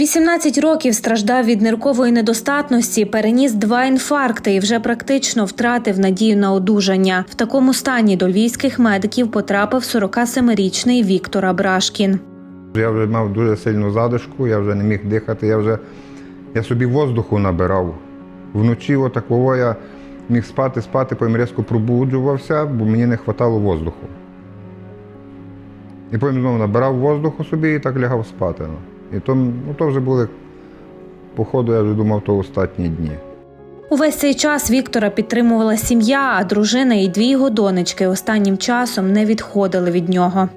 18 років страждав від ниркової недостатності, переніс два інфаркти і вже практично втратив надію на одужання. В такому стані до львівських медиків потрапив 47-річний Віктор Абрашкін. Я вже мав дуже сильну задишку, я вже не міг дихати, я вже я собі воздуху набирав. Вночі отакого я міг спати, спати, потім різко пробуджувався, бо мені не вистачало воздуху. І потім знову набирав воздуху собі і так лягав спати. І то, ну, то вже були, походу, я вже думав, то останні дні. Увесь цей час Віктора підтримувала сім'я, а дружина і дві його донечки останнім часом не відходили від нього.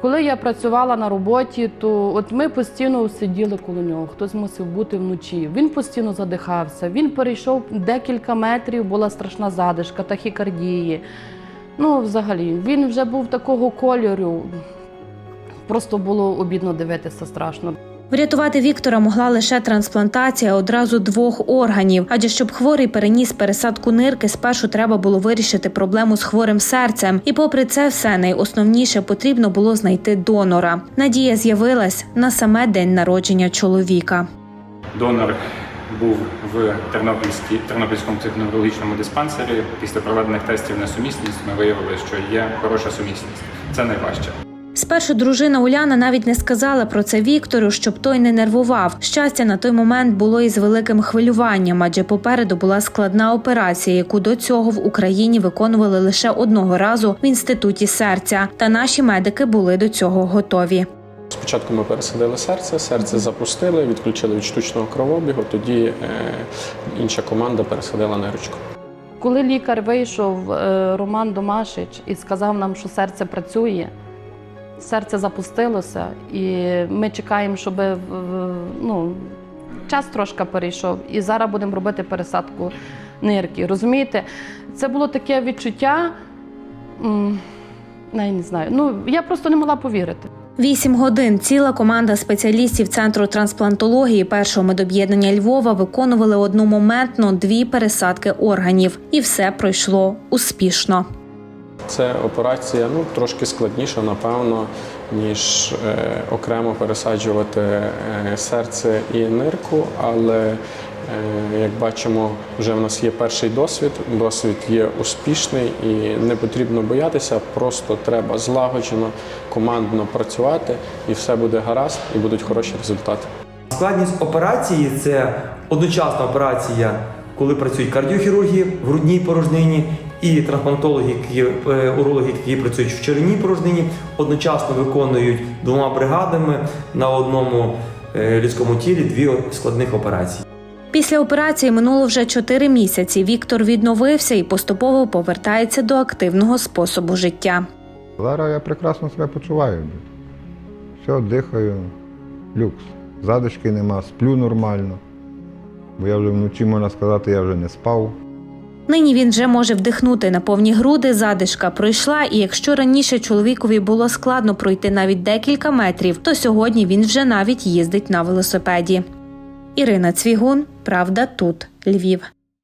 Коли я працювала на роботі, то от ми постійно сиділи коло нього. Хтось мусив бути вночі. Він постійно задихався. Він перейшов декілька метрів, була страшна задишка, тахікардії. Ну, взагалі, він вже був такого кольору. Просто було обідно дивитися страшно. Врятувати Віктора могла лише трансплантація одразу двох органів. Адже щоб хворий переніс пересадку нирки, спершу треба було вирішити проблему з хворим серцем. І попри це все найосновніше потрібно було знайти донора. Надія з'явилась на саме день народження чоловіка. Донор був в Тернопільському психоневрологічному диспансері. Після проведених тестів на сумісність ми виявили, що є хороша сумісність. Це найважче. Спершу дружина Уляна навіть не сказала про це Віктору, щоб той не нервував. Щастя на той момент було із великим хвилюванням, адже попереду була складна операція, яку до цього в Україні виконували лише одного разу в інституті серця. Та наші медики були до цього готові. Спочатку ми пересадили серце, серце запустили, відключили від штучного кровообігу, тоді е, інша команда пересадила нирочку. Коли лікар вийшов, е, Роман Домашич, і сказав нам, що серце працює, серце запустилося, і ми чекаємо, щоб ну, час трошки перейшов. І зараз будемо робити пересадку нирки. Розумієте, це було таке відчуття. м, Я не знаю. Ну, я просто не могла повірити. Вісім годин ціла команда спеціалістів центру трансплантології першого медоб'єднання Львова виконували одномоментно дві пересадки органів, і все пройшло успішно. Це операція ну, трошки складніша, напевно, ніж е, окремо пересаджувати е, серце і нирку, але е, як бачимо, вже в нас є перший досвід. Досвід є успішний і не потрібно боятися, просто треба злагоджено, командно працювати, і все буде гаразд, і будуть хороші результати. Складність операції це одночасна операція, коли працюють кардіохірурги в грудній порожнині і трансплантологи, які, е, урологи, які працюють в черевній порожнині, одночасно виконують двома бригадами на одному е, людському тілі дві складних операції. Після операції минуло вже чотири місяці. Віктор відновився і поступово повертається до активного способу життя. Зараз я прекрасно себе почуваю. Все, дихаю, люкс. Задишки нема, сплю нормально. Бо я вже вночі, можна сказати, я вже не спав. Нині він вже може вдихнути на повні груди. Задишка пройшла, і якщо раніше чоловікові було складно пройти навіть декілька метрів, то сьогодні він вже навіть їздить на велосипеді. Ірина Цвігун, Правда, тут Львів.